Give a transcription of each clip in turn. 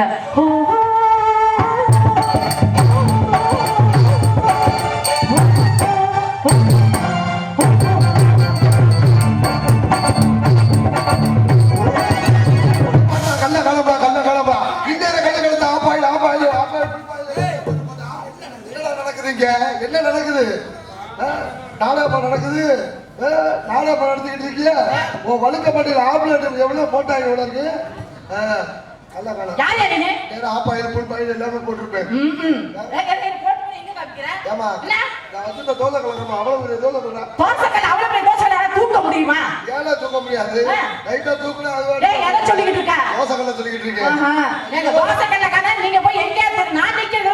பாடல ஓ, என்ன நடக்குது? நாடகம் நடக்குது? நாடகம் நடத்திக்கிட்டு இருக்கிய உன் வழுக்கப்பட்டியில் ஆம்புலன்ஸ் எவ்வளவு போட்டாங்க எவ்வளவு இருக்கு ஆ, கள்ள கல யார் யார் நீ? நேரம் ஆப்பாயில் புல் பாயில் எல்லாமே போட்டிருப்பேன் ம், ம். ஏய், ஏய், ஏய், போட்டு போய் எங்க காமிக்கிற? ஏமா என்ன? நான் வச்சிருந்த தோசை கலக்கமா அவ்வளவு பெரிய தோசை தோசைக்கல் அவ்வளவு பெரிய யாராவது தூக்க முடியுமா ஏழை தூக்க முடியாது ஆ. லைட்டா தூக்குனா அது டேய், எதை சொல்லிக்கிட்டு இருக்க? தோசை கல்ல சொல்லிக்கிட்டு இருக்கேன் ஆஹா. ஏங்க, தோசைக்கல்ல கதை, நீங்க போய் எங்கேயாவது நான் நிக்கிறது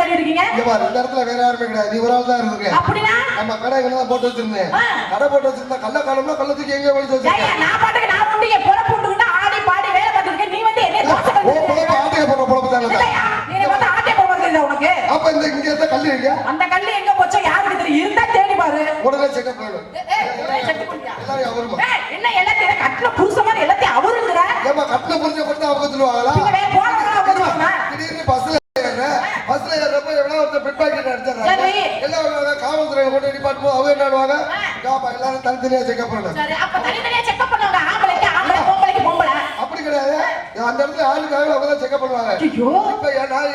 தேடிட்டு இருக்கீங்க? இங்க பாரு இந்த இடத்துல வேற யாருமே கிடையாது ஆள் தான் இருந்திருக்க அப்படின்னா? நம்ம கடை தான் போட்டு வச்சிருந்தேன். கடை போட்டு வச்சிருந்தா கள்ள காலம்னா கள்ளத்துக்கு எங்க வலிச்சு ஏய்யா, வச்சிருக்கேன் நான் பாட்டுக்கு நான் உண்டு என் பொழப்பு உண்டுகிட்டு ஆடி பாடி வேலை பார்த்துட்டு இருக்கேன். நீ வந்து என்னைய தோசைக்கல்ல ஓ புலப்ப ஆட்டைய போடுற புலப்பு தானே இல்லையா? நீ வந்து ஆட்டை போக வருது உனக்கு அப்ப இந்த இங்க இருந்த கல்லு இருக்க அந்த கல்லு எங்க போச்சோ யாருக்கு தெரியும்? இருந்தா தேடி பாரு. உடனே செக்கப் போட்டியா? எல்லாரும் அவருமா? என்ன எல்லாத்தையும்? கட்டின புருஷ மாதிரி எல்லாத்தையும் அவருங்கிற ஏமா கட்டின புரிஞ்ச பத்தி அவங்க சொல்லுவாங்களா? திடீர்னு பஸ்ல ஏறுறேன் பஸ்ல ஏறப்ப எவ்வளவு ஒருத்தர் பிட் பாக்கெட் அடிச்சிடறாங்க. எல்லாம் வருவாங்க காவல்துறையில கொண்டு நிப்பாட்டு போது அவங்க என்ன பண்ணுவாங்க எல்லாரும் தனித்தனியா செக்கப் சரி அப்ப தனித்தனியா செக்அப் பண்ணுவாங்க ஆம்பளைக்கு ஆம்பளை பொம்பளைக்கு பொம்பளை அப்படி கிடையாது அந்த இடத்துல ஆளுக்காக அவங்க தான் செக்கப் பண்ணுவாங்க. ஐயோ. இப்ப நான்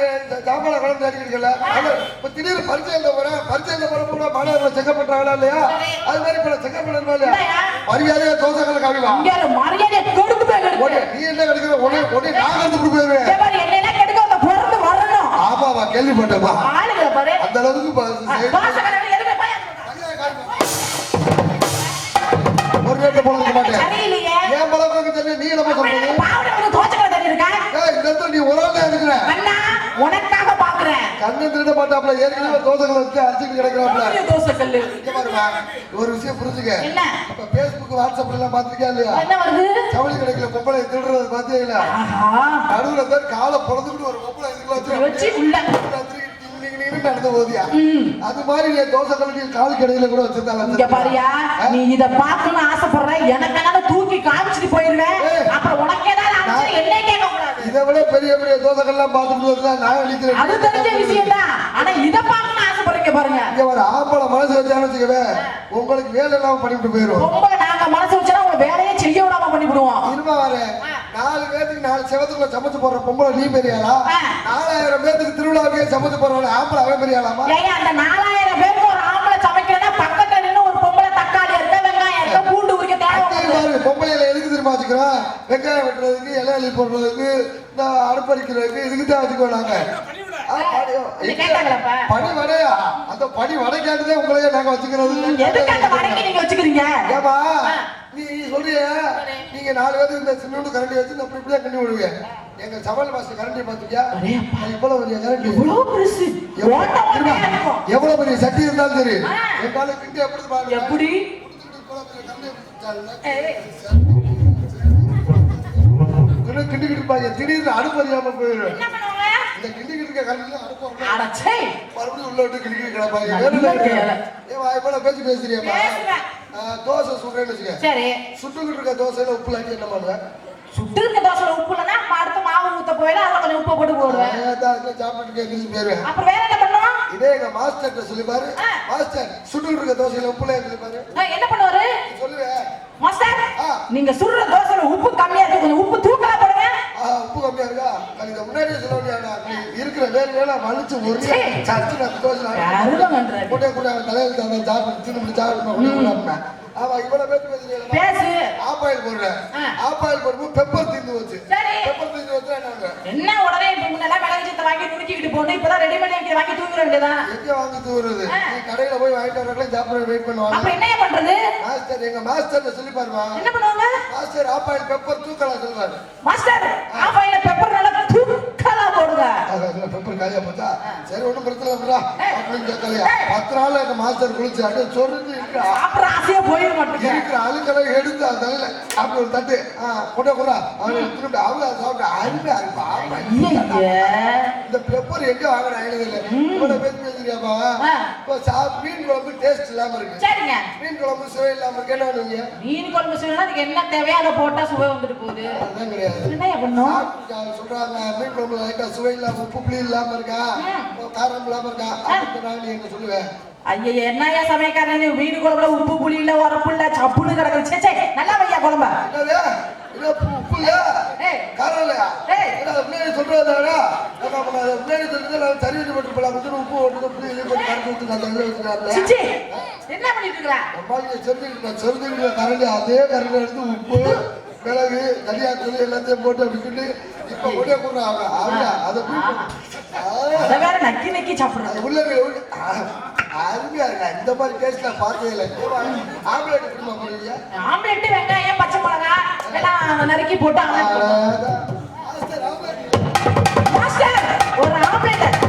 சாப்பாடு அடிக்கிறீங்கல்ல அது இப்ப திடீர்னு பரிச்சை எழுத போறேன். பரிச்சை எழுத போற கூட மாணவர்களை செக்அப் பண்றாங்களா இல்லையா? அது மாதிரி இப்ப செக்அப் பண்ணணுமா இல்லையா? மரியாதையா தோசை கல்ல காமிவா இங்க ஒரு மரியாதையை கெடுத்து போய் உடனே நீ என்ன கிடைக்கிற? உடனே உடனே நான் வந்து கொடுப்பேன் ஆமாவா கேள்விப்பட்டேமா அந்த அளவுக்கு. ஒரு நேரத்தை போனதுக்கு மாட்டேன். ஏன் பழக்கம் தெரியும் நீ நம்ம சொல்றது பாவனை வந்து தோச்சக்கடை தண்ணி இருக்கா ஏய், இந்த இடத்துல நீ ஒரு ஆள் தான் இருக்கிற அண்ணா உனக்காக பாக்குறேன் கண்ணு திருட மாட்டாப்ல. ஏற்கனவே தோசைகளை வச்சு அடிச்சுட்டு கிடக்குறாப்ல. தோசை கல்லு இங்க பாருமா ஒரு விஷயம் புரிஞ்சுக்க. என்ன? இப்ப பேஸ்புக் வாட்ஸ்அப்ல எல்லாம் பாத்திருக்கியா இல்லையா? என்ன வருது? ஜவுளி கடைக்குள்ள பொம்பளை திருடுறது பாத்தீங்களா நடுவுல தான் காலை பொழந்துக்கிட்டு ஒரு பொம்பளை இதுக்குள்ள வச்சு உள்ள. நடந்து போதியா அது மாதிரி நீ தோசை கலட்டி கால் கடையில கூட வச்சிருந்தாங்க இங்க பாரியா நீ இத பார்க்கணும்னு ஆசைப்படுற. எனக்கு என்னால தூக்கி காமிச்சிட்டு போயிருவேன் ஏய். அப்புறம் உனக்கு ஏதாவது ஆச்சு என்ன கேட்க கூடாது இதை விட பெரிய பெரிய தோசைகள்லாம் பார்த்துட்டு தான் நான் அழிக்கிறேன் அது தெரிஞ்ச விஷயம் தான் ஆனா இத பார்க்கணும்னு ஆசைப்படுறீங்க பாருங்க. இங்க ஒரு ஆம்பளை மனசு வச்சான்னு வச்சுக்கவே உங்களுக்கு வேலை இல்லாம பண்ணிவிட்டு போயிரும். ரொம்ப நாங்க மனசு வச்சா உங்க வேலையே செய்ய விடாம பண்ணி விடுவோம் இருமா வரேன். நாலு பேத்துக்கு நாலு செவத்துக்குள்ள சமைச்சு போடுற பொம்பளை நீ பெரியாளா. நாலாயிரம் பேத்துக்கு திருவிழாவுக்கே சமைச்சு போடுறவங்க ஆம்பளை அவன் பெரியாளாமா அந்த நாலாயிரம் பேருக்கு பொம்பளையில எதுக்கு தெரியுமா வச்சுக்கிறோம்? வெங்காயம் வெட்டுறதுக்கு இலை அள்ளி போடுறதுக்கு இந்த அடுப்பறிக்கிறதுக்கு இதுக்கு தான் வச்சுக்கோ நாங்க? படி வடையா? அந்த படி வடைக்காட்டுதான் உங்களையே நாங்க வச்சுக்கிறது ஏமா நீ சொல்றிய நீங்க நாலு பேருக்கு இந்த சின்னோண்டு கரண்டி வச்சு நான் இப்படி இப்படியே கண்ணி விடுவீங்க. எங்க சவால் மாஸ்டர் கரண்டி பாத்துக்கியா இவ்வளவு பெரிய கரண்டி. எவ்வளவு பெரிய சட்டி இருந்தாலும் சரி. ஆ. என் காலை கிண்டி எப்படி பாருங்க. எப்படி? கிண்டிக்கிட்டு இருப்பாங்க திடீர்னு அடுப்பு அறியாம போயிடும். இந்த கிண்டிக்கிட்டு இருக்க கரண்டில அடுப்பு. அடச்சே மறுபடியும் உள்ள விட்டு கிண்டிக்கிட்டு கிடப்பாங்க. நல்ல வேற என்ன கேளு. ஏன் வாய் போல பேசி. ஆ, தோசை சுடுறேன்னு வச்சுக்க. சுட்டுக்கிட்டு இருக்க தோசையில உப்பு லாக்கி என்ன பண்ணுவேன் சுட்டு இருக்க தோசைல உப்பு இல்லைன்னா அடுத்து மாவு ஊத்த போயில அதுல கொஞ்சம் உப்பு போட்டு போடுவேன். சாப்பிட்டு எந்திரிச்சு போயிருவேன் அப்புறம் வேற என்ன பண்ணுவோம்? இதே எங்க மாஸ்டர் சொல்லி பாரு. மாஸ்டர் சுட்டுக்கிட்டு இருக்க தோசையில உப்பு லாக்கி பாரு? என்ன பண்ணுவாரு? சொல்லுவேன். மாஸ்டர். நீங்க சுடுற தோசைல உப்பு கம்மியா இருக்கு? கொஞ்சம் உப்பு தூக்கலா போடுங்க. உப்பு கம்மியா இருக்கா? இதை முன்னாடியே சொல்ல நீ இருக்கிற வேலை வேலை வலிச்சு ஒரு சீ. சச்சு நான் தோசை கூட்டே கூட தலையில் சாப்பிட்டு திரும்பி சாப்பிட்டு ஆமா இவ்வளவு பேர் பேசுறீங்க பேசு. ஆப்பாயில் போடுறேன். ஆப்பாயில் போடும்போது பெப்பர் தீர்ந்து போச்சு. சரி. பெப்பர் தீர்ந்து வச்சா என்ன என்ன உடனே இப்ப முன்னெல்லாம் மிளகு சத்தை வாங்கி நுணுக்கிட்டு போட்டு இப்பதான் ரெடிமேட் வாங்கி வாங்கி தூக்கிற வேண்டியதான் எங்க வாங்கி. நீ கடையில போய் வாங்கிட்டு வரலாம் சாப்பிட வெயிட் பண்ணுவாங்க. அப்புறம் என்னைய பண்றது? மாஸ்டர் எங்க மாஸ்டர் சொல்லி பாருமா. என்ன பண்ணுவாங்க? மாஸ்டர் ஆப்பாயில் பெப்பர் தூக்கலாம் சொல்லுவாரு. மாஸ்டர் ஆஃப் ஆயில பெப்பர் பெப்பர் காலியா போச்சா? சரி ஒண்ணும் பிரச்சனை இல்லைடா அப்படின்னு கேட்கலையா? பத்து நாள் எங்க மாஸ்டர் குளிச்சு இருக்கிற சாப்பிடுற ஆசையே போயிட மாட்டேங்க இருக்கிற எடுத்து அந்த தலையில அப்படி ஒரு தட்டு. கொண்டா கொண்டா. அவன் சாப்பிட்டு. இந்த பெப்பர் எங்க வாங்கின இல்ல இவ்வளவு பேசி பேசுறியாப்பா? ஆ. இப்போ சா மீன் குழம்பு டேஸ்ட் இல்லாம இருக்கு. சரிங்க. மீன் குழம்பு சுவை இல்லாம இருக்கு. என்ன பண்ணுவீங்க? மீன் குழம்பு செய்யணும்னா அதுக்கு என்ன தேவையோ அதை போட்டா சுவை வந்துட்டு போகுது. அதுதான் கிடையாது. என்ன பண்ணும் சாப்பிட்டு சொல்றாங்க மீன் குழம்பு லைட்டா சுவை இல்லாம உப்பு புளி இல்லாம இருக்கா? காரம் இல்லாம இருக்கா? அப்படின்னு என்ன சொல்லுவேன் ஐயா என்னையா சமையக்காரன் நீ மீன் குழம்புல உப்பு புளி இல்ல உரப்பு இல்ல சப்புன்னு சே நல்லா வையா குழம்ப. உப்பு ஏய். காரம் இல்லையா? சொல்றதாடா முன்னாடி சொல்றது நான் சரி வச்சு போட்டு போலாம். உப்பு போட்டு புளி போட்டு என்ன பண்ணிட்டு இருக்கிற? அம்மாவுக்கு செருந்துக்கிட்டு செருந்துக்கிட்டு கரண்டி அதே கரண்டி எடுத்து உப்பு மிளகு தனியாத்தூள் எல்லாத்தையும் போட்டு அப்படி சொல்லி இப்ப ஒரே போடுறாங்க அவங்க அதை போய் ஆ. அதை வேற நக்கி நக்கி சாப்பிடுறது. அது உள்ள அருமையா இருக்கா? இந்த மாதிரி டேஸ்ட் நான் பார்த்ததே இல்லை. ஆம்லேட் எப்படிமா பண்ணுவீங்க ஆம்லெட் வெங்காயம் பச்சை மிளகா எல்லாம் நறுக்கி போட்டு ஒரு ஆம்லெட்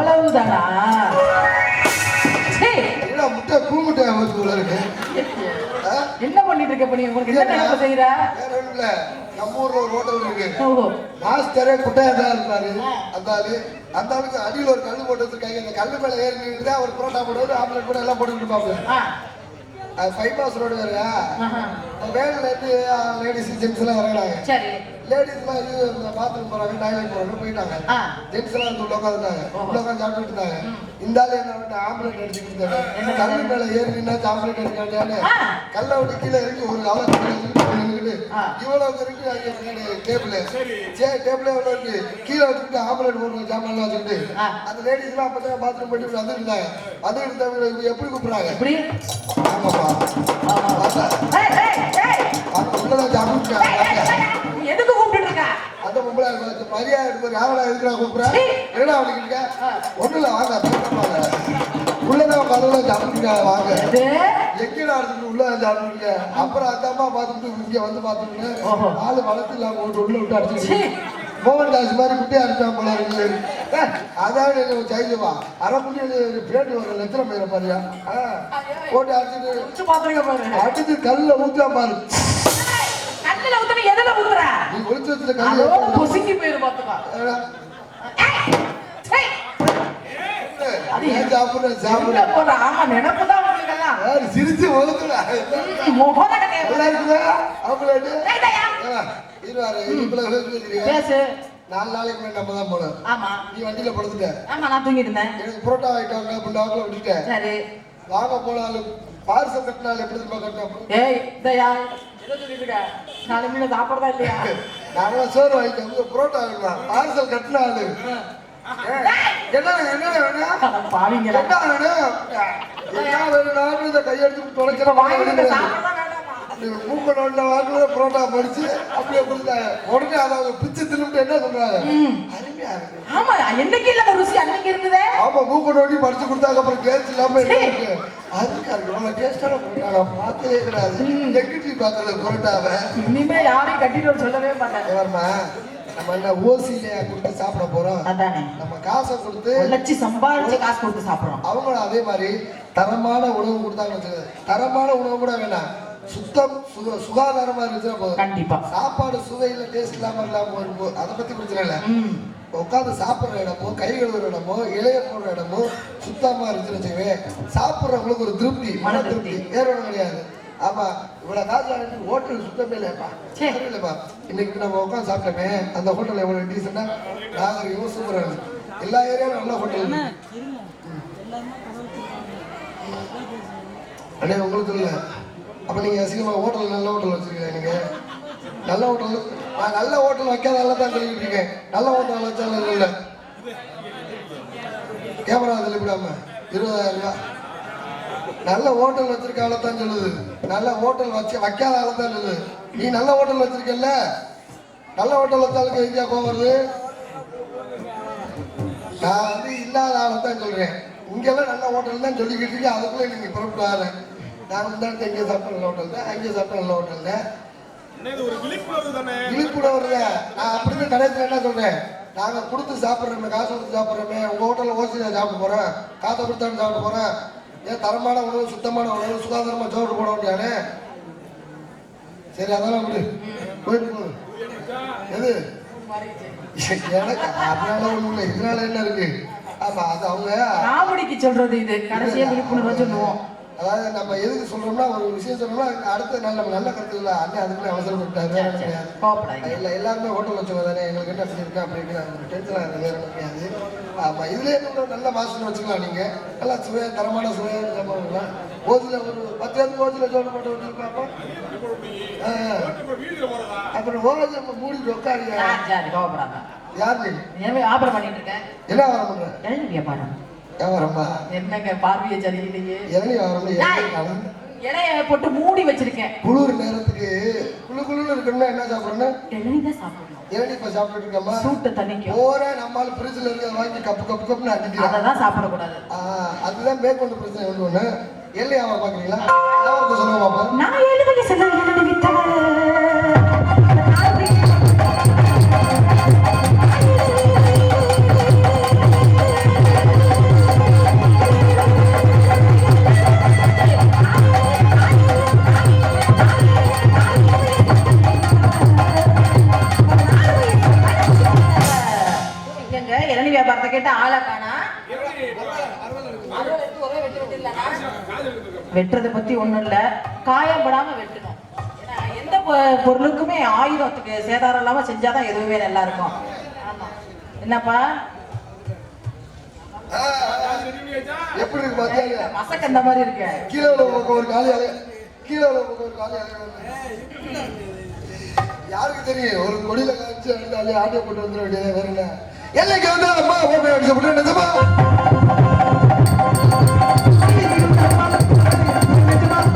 அவ்வளவுதானா முட்டை பூ முட்டை வச்சு உள்ள இருக்கு. ஆ? என்ன பண்ணிட்டு இருக்க நீ உங்களுக்கு என்ன நினைப்பு செய்யற வேற ஒண்ணும் இல்ல. நம்ம ஊர்ல ஒரு ஹோட்டல் இருக்கு. மாஸ்டரே குட்டையா தான் இருப்பாரு. அந்த ஆளு. அந்த ஆளுக்கு அடியில் ஒரு கல்லு போட்டு வச்சிருக்காங்க. அந்த கல்லு மேல ஏறி நின்று அவர் புரோட்டா போடுவாரு ஆம்லெட் கூட எல்லாம் போட்டு இருப்பாங்க அது ஃபைவ் பாஸ் ரோடு வேறையா. வேன்ல இருந்து லேடிஸ் ஜென்ஸ் எல்லாம் இறங்குறாங்க சரி. இந்த பாத்ரூம் போறாங்க டாய்லெட் போறாங்க போயிட்டாங்க. ஜென்ஸ் எல்லாம் வந்து உள்ள உட்காந்துட்டாங்க உட்காந்து சாப்பிட்டு இருந்தாங்க. இந்த ஆளு என்ன பண்ண ஆம்லெட் அடிச்சுட்டு இருந்தாங்க கல்லு மேல ஏறி நின்னா ஆம்லெட் அடிக்காண்டியான்னு. கல்ல விட்டு கீழே இறங்கி ஒரு அவல ஆ. இவ்வளவு இருக்கு டேபிள் சே டேபிளே எவ்வளவு இருக்கு. கீழே வச்சுட்டு ஆம்லெட் போடுற ஜாமான் வச்சுட்டு ஆ. அந்த லேடிஸ் எல்லாம் அப்பதான் பாத்ரூம் பண்ணி வந்து இருந்தாங்க. இருந்தாங்க எப்படி கூப்பிடுறாங்க? இப்படி ஆமாப்பா. ஆமா. பார்த்தா? ஏய், ஏய், ஏய், அந்த உள்ளதான் ஜாமான் எதுக்கு கூப்பிட்டு இருக்க? அந்த பொம்பளை மரியாதை எடுப்பாரு யாரா இருக்கிறா கூப்பிடுறா? சீ. என்னடா அவனுக்கு ஒண்ணும் இல்ல வாங்க. உள்ளதான் கதவுல ஜாப்பிங்க வாங்க. எங்கடா இருக்கு உள்ள ஜாப்பிங்க அப்புறம் அந்த அம்மா பார்த்துட்டு இங்க வந்து பார்த்துட்டு ஓஹோ. ஆளு வளர்த்து இல்லாம போட்டு உள்ள விட்டு சீ. அடிச்சுட்டு மோகன் தாஸ் மாதிரி குட்டியா இருக்கான் போல இருக்கு. எனக்கு ஜெயிலுவா அரை புள்ளி பிளேட் ஒரு லட்சம் பேர பாரியா போட்டு அடிச்சுட்டு. அடிச்சு கல்ல ஊத்தா பாரு. கண்ணுல ஊத்துன எதுல ஊத்துற? நீ ஒளிச்சு வச்சுட்டு கல்லு. பொசுங்கி போயிரு பாத்துக்கோ ஏடா, ஏய், ஏய், அது ஏன் சாப்பிடுற? எங்க சாப்பிடுற போற ஆமா நினைப்பு தான் சிரிச்சு ஒழுங்குடா முகம் பேசி. நாலு நாளைக்கு முன்னாடி நம்ம தான் போனோம். ஆமா. நீ வண்டியில படுத்துட்ட. ஆமா நான் தூங்கிட்டு இருந்தேன் எனக்கு புரோட்டா வாங்கிட்டாங்க அப்படின்னு வாக்கில் விட்டுட்டேன். சரி. வாங்க போனாலும் பார்சல் கட்டினாலும் எப்படி திரும்ப கட்டணும்? ஏய் தயா எதை சொல்லிட்டு இருக்க? நாலு மீன் சாப்பிடுறதா இல்லையா? நாங்க சோறு வாங்கிட்டோம் புரோட்டா வேணும் பார்சல் கட்டினாலும் என்ன என்ன வேணும்? அட பாவிங்களா? என்ன வேணும்? என்ன வேணும் இந்த கையெடுத்து தொலைக்கிற வாங்கிட்டு வாங்க சாப்பிடறதா வேண்டாமா மூக்க நோண்ட வாக்குல புரோட்டா படிச்சு அப்படியே கொடுத்தாங்க உடனே பிச்சு என்ன சொல்றாங்க அருமையா இருக்கு. ஆமா என்னைக்கு இல்லாத ருசி அன்னைக்கு இருந்ததே? ஆமா மூக்க நோண்டி படிச்சு கொடுத்தாங்க அப்புறம் கேஸ் இல்லாம இருக்கு? அதுக்கா நம்ம டேஸ்டான புரோட்டா பார்த்ததே கிடையாது. நெகட்டிவ் புரோட்டாவை. இனிமே யாரையும் கட்டிட்டு சொல்லவே ஏவாருமா, நம்ம என்ன ஓசியில கொடுத்து சாப்பிட போறோம். அதானே. நம்ம காசை கொடுத்து சம்பாதிச்சு காசு கொடுத்து சாப்பிடுறோம். அவங்களும் அதே மாதிரி தரமான உணவு கொடுத்தாங்க. தரமான உணவு கூட வேணாம். சுத்தம் சுக சுகாதாரமா இருந்துச்சுன்னா போதும். கண்டிப்பா. சாப்பாடு சுவையில டேஸ்ட் இல்லாம இல்லாம அதை பத்தி பிரச்சனை இல்லை. உட்காந்து சாப்பிடுற இடமோ கை கழுவுற இடமோ இலைய போடுற இடமோ சுத்தமா இருந்துச்சுன்னு வச்சுக்கவே சாப்பிடுறவங்களுக்கு ஒரு திருப்தி மன திருப்தி. வேற ஒண்ணும் கிடையாது. ஆமா இவ்வளவு காசு ஆகிட்டு ஹோட்டல் சுத்தமே இல்லையாப்பா இல்லைப்பா இன்னைக்கு நம்ம உட்காந்து சாப்பிட்டோமே அந்த ஹோட்டல் எவ்வளவு டீசெண்டா நாகரிகம் சூப்பரா இருக்கு எல்லா ஏரியாவும் நல்ல ஹோட்டல் அண்ணே உங்களுக்கு இல்லை அப்ப நீங்க அசிங்கமா ஹோட்டல் நல்ல ஹோட்டல் வச்சிருக்கீங்க நீங்க. நல்ல ஹோட்டல் நான் நல்ல ஹோட்டல் வைக்காதால தான் சொல்லிட்டு இருக்கேன். நல்ல ஹோட்டல் வச்சாலும் இல்லை. கேமரா அதில் விடாம இருபதாயிரம் ரூபாய். நல்ல ஹோட்டல் வச்சிருக்கால தான் சொல்லுது. நல்ல ஹோட்டல் வச்சு வைக்காத ஆளு தான் சொல்லுது. நீ நல்ல ஹோட்டல் வச்சிருக்கல நல்ல ஹோட்டல் வச்சாலுக்கு எங்கேயா வருது? நான் வந்து இல்லாத ஆளை தான் சொல்றேன். இங்கெல்லாம் நல்ல ஹோட்டல் தான் சொல்லிக்கிட்டு இருக்கேன். அதுக்குள்ள நீங்க புறப்பட்டு வரேன் நான் இந்த இடத்துல இங்கே சாப்பிட்ட நல்ல ஹோட்டல் தான். அங்கே சாப்பிட்ட நல்ல ஹோட்டல் தான்? விழிப்புணர்வு நான் அப்படின்னு கடைசியில் என்ன சொல்றேன்? நாங்க கொடுத்து சாப்பிடுறோமே காசு கொடுத்து சாப்பிடுறோமே உங்க ஹோட்டல்ல ஓசியா சாப்பிட போறேன் காசை கொடுத்தான்னு சாப்பிட போறேன். ஏன் தரமான உணவு சுத்தமான உணவு சுகாதாரமா சோறு போட வேண்டியானே? சரி அதெல்லாம் விடு. போயிட்டு போ. எது? எனக்கு அதனால ஒண்ணும் இல்லை. இதனால என்ன இருக்கு? ஆமா அது அவங்க காமெடிக்கு சொல்றது இது. கடைசியா விழிப்புணர்வு சொல்லுவோம். அதாவது நம்ம எதுக்கு சொல்றோம்னா ஒரு விஷயம் சொல்றோம்னா அடுத்து நல்ல நல்ல கருத்து இல்லை அண்ணன் அதுக்குள்ள அவசரப்பட்டாரு வேற கிடையாது இல்ல எல்லாருமே ஹோட்டல் வச்சவங்க தானே எங்களுக்கு என்ன அப்படி இருக்கா அப்படி இருக்கா அந்த டென்ஷன் ஆகுது வேற கிடையாது ஆமா இதுலயே கூட நல்ல மாசம் வச்சுக்கலாம் நீங்க நல்லா சுவையா தரமான சுவையான சாப்பாடுலாம் ஓசில ஒரு பத்து பேருக்கு ஓசில சோறு போட்டு வச்சிருக்காப்பா அப்புறம் ஓசி மூடிட்டு உட்காருங்க யார் ஏன் வியாபாரம் பண்ணிட்டு இருக்கேன் என்ன வியாபாரம் பண்ற எழுதி வியாபாரம் என்னங்க பார்வையை சரியில்லையே. இளநீ வியாபாரம் இலைய போட்டு மூடி வச்சிருக்கேன். குளிர் நேரத்துக்கு குளு குளுன்னு இருக்கணும்னா என்ன சாப்பிடணும் இளநீ தான் சாப்பிடணும். இளநீ இப்ப சாப்பிட்டுட்டு இருக்கோமா சூட்டை தணிக்கும். நம்மால் ஃப்ரிட்ஜில் வாங்கி கப்பு கப்பு கப்புன்னு அடிக்கிறான் அதை தான் சாப்பிடக்கூடாது அதுதான் மேற்கொண்டு பிரச்சனை ஒன்று ஒன்று எல்லை வியாபாரம் பார்க்குறீங்களா வியாபாரத்தை சொல்லுங்க பாப்பா. நான் எழுதி செல்ல எழுதி விட்டவள் வியாபாரத்தை கேட்டு ஆளை காணா. வெட்டுறதை பத்தி ஒண்ணும் இல்ல. காயப்படாம வெட்டணும் எந்த பொருளுக்குமே ஆயுதத்துக்கு சேதாரம் இல்லாம செஞ்சாதான் எதுவுமே நல்லா இருக்கும். என்னப்பா? எப்படி இருக்கு பார்த்தியா மசக்க இந்த மாதிரி இருக்கு. கீழே உள்ள பக்கம் ஒரு காலி அலை. கீழே உள்ள பக்கம் ஒரு காலி அலை யாருக்கு தெரியும்? ஒரு கொடியில காய்ச்சி ஆட்டிய போட்டு வந்துட வேண்டியது வேற என்ன? எல்லைக்கு வந்து அம்மா ஓப்பன் அடிச்ச போட்டு நிஜமா? இப்பெல்லாம்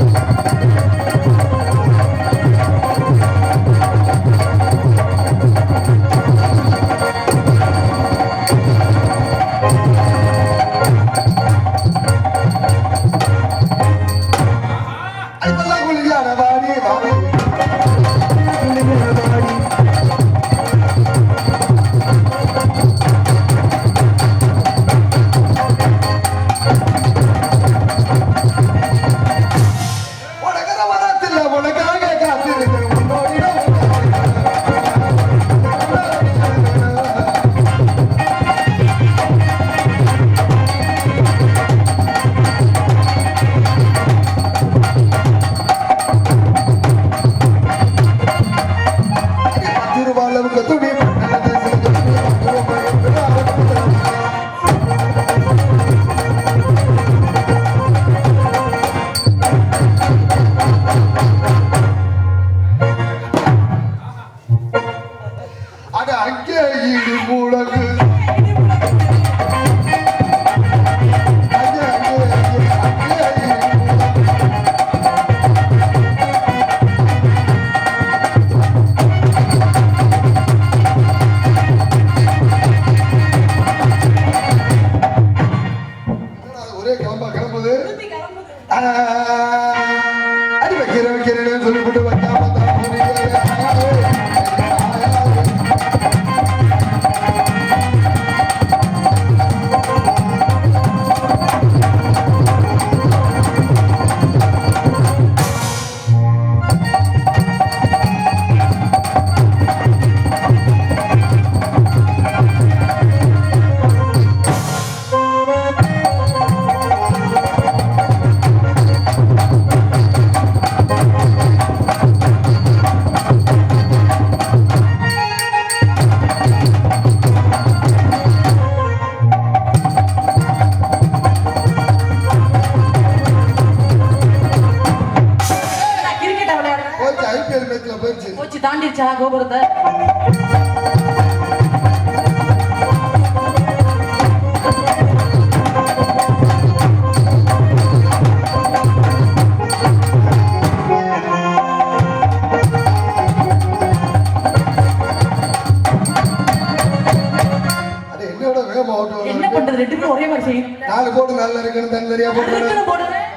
ரெண்டு பேரும் ஒரே மாதிரி செய்யணும் நாலு போடு நல்லா இருக்குன்னு தனி தனியா போட்டு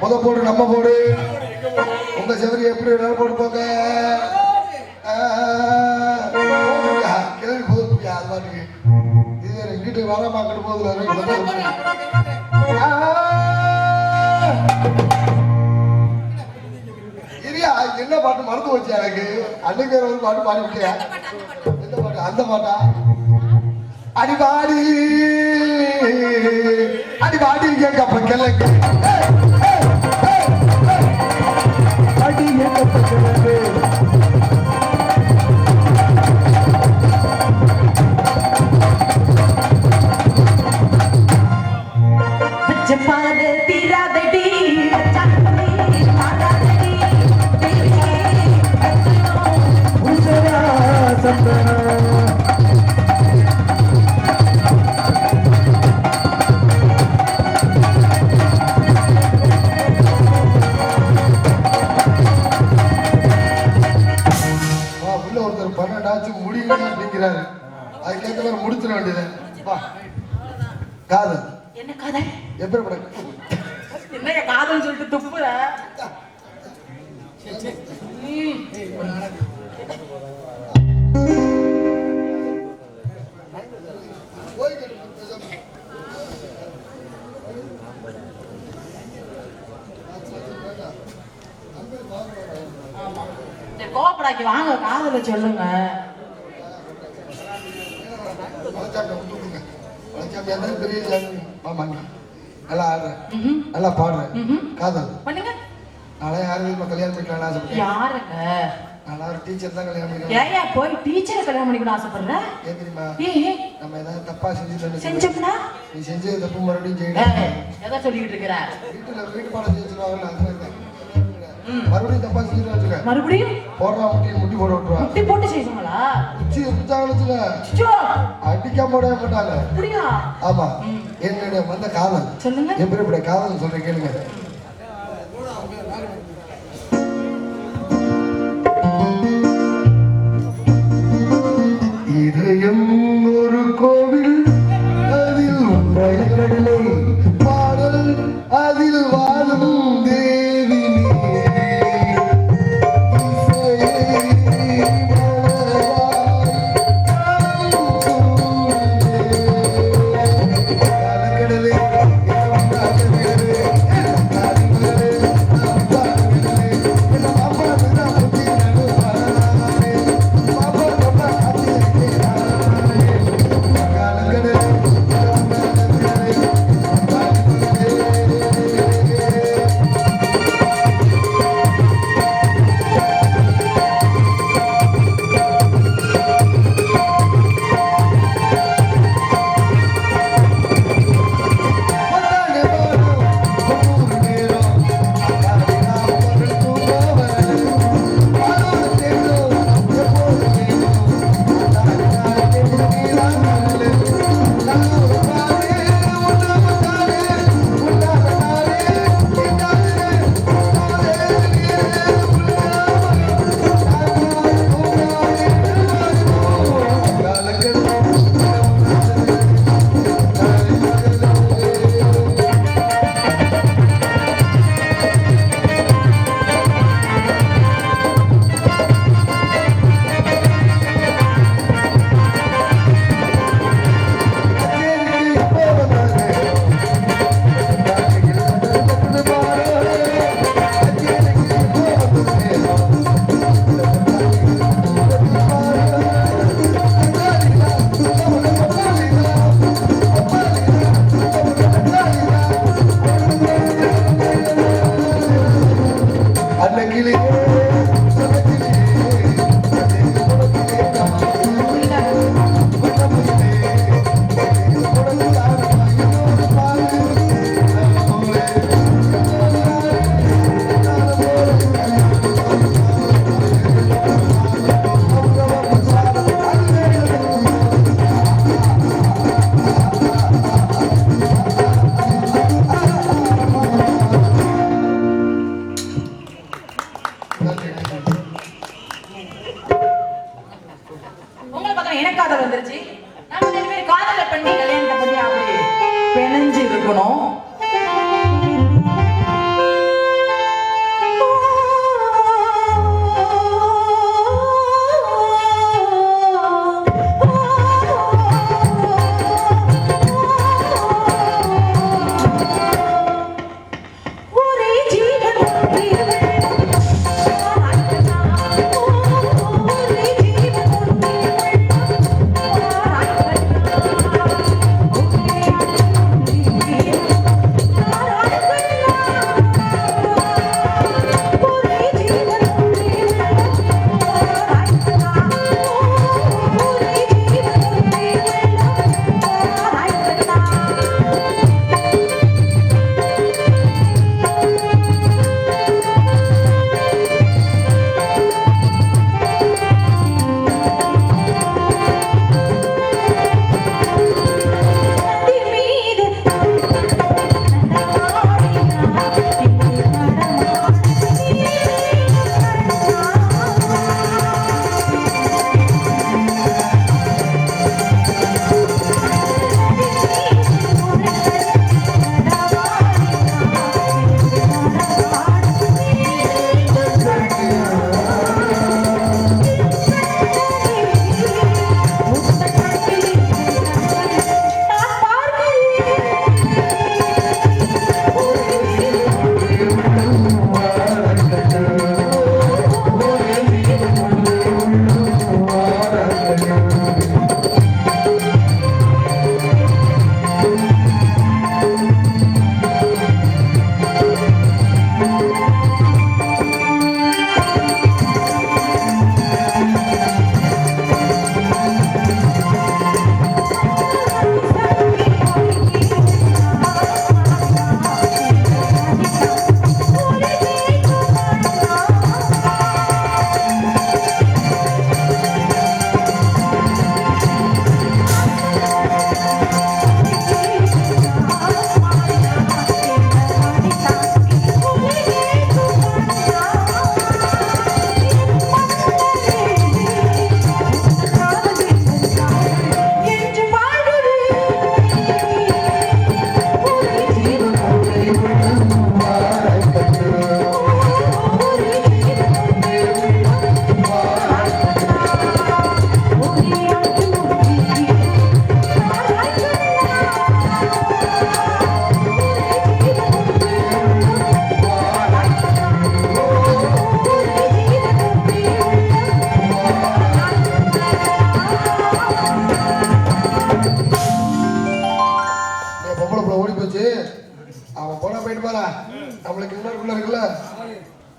முத போடு நம்ம போடு உங்க செவரி எப்படி வேணாலும் போட்டு போங்க அது பாட்டுக்கு. இது போகுது. ஆ. இரியா, என்ன பாட்டு மறந்து போச்சு எனக்கு அன்னைக்கு ஒரு பாட்டு பாடி விட்டியா எந்த பாட்டு அந்த பாட்டா அடிபாடி அடிபாடி கேட்க கிழக்கு கோவப்படாக்கி வாங்க காதல சொல்லுங்க. நல்லா ஆடுறேன். நல்லா பாடுறேன். காதல். பண்ணுங்க. நாளே யாரும் வீட்டில் கல்யாணம் பண்ணிக்கலாம்னு ஆசைப்பட்டேன் யாருங்க? ஒரு டீச்சர் தான் கல்யாணம் பண்ணிக்கலாம் ஏயா போய் டீச்சரை கல்யாணம் பண்ணிக்கணும் ஆசைப்படுற? ஏன் தெரியுமா? நம்ம ஏதாவது தப்பா செஞ்சுட்டோம்னு செஞ்சோம்னா? நீ செஞ்சது தப்பு மறுபடியும் செய்யணும். எதை சொல்லிட்டு இருக்கிற? வீட்டுல வீட்டு பாடம். மறுபடியும் தப்பா செஞ்சுட்டு வச்சுக்க. மறுபடியும்? போடுறா முட்டி முட்டி போட விட்டுருவா முட்டி போட்டு செய்வாங்களா? உச்சி அடிக்காம விடவே மாட்டாங்க. அப்படியா? ஆமா. என்னுடைய வந்த காதல். சொல்லுங்க. எப்படிப்பட்ட காதல் சொல்றேன் கேளுங்க.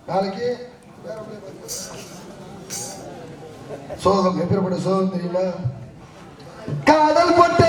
நாளைக்கு சோகம் எப்படிப்பட்ட சோகம் தெரியுமா? காதல் பட்ட